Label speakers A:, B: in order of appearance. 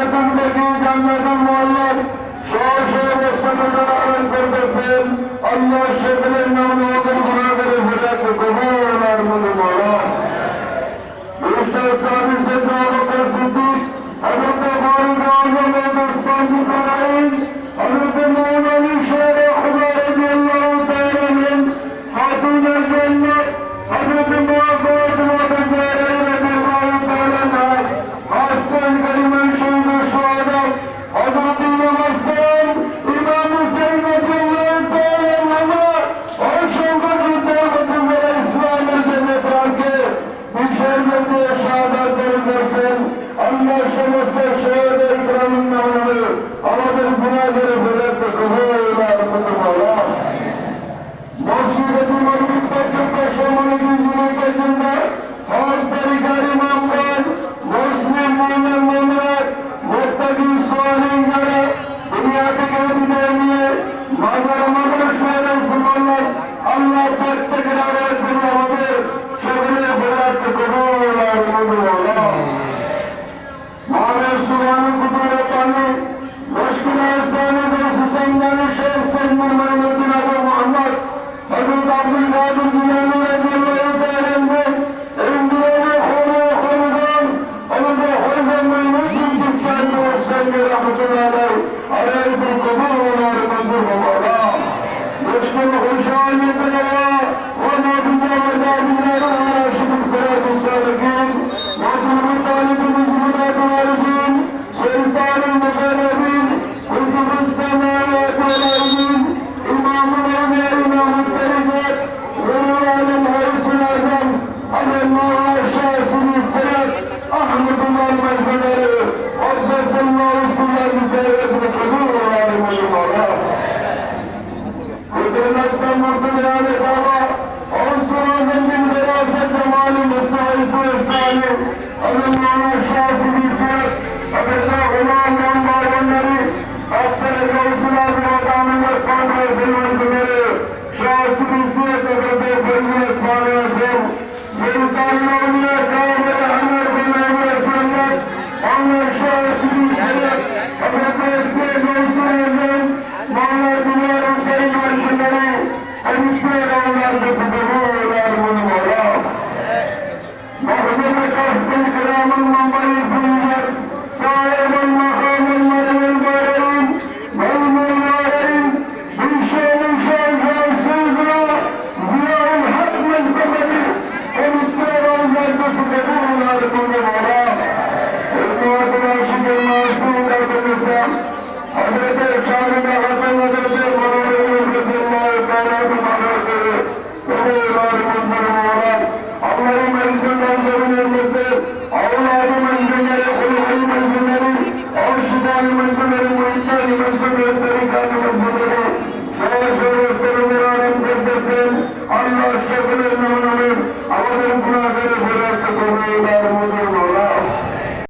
A: এখন থেকে জান্নাতুল মুআল্লার সহ সহ স্থাপনা করবেন আল্লাহ সেগুলোর নাম সমস্ত শহরের প্রাণ Allah'ın şahsimiz Allah şükür olsun. Allah'ın günahları bıraktı. Allah'ın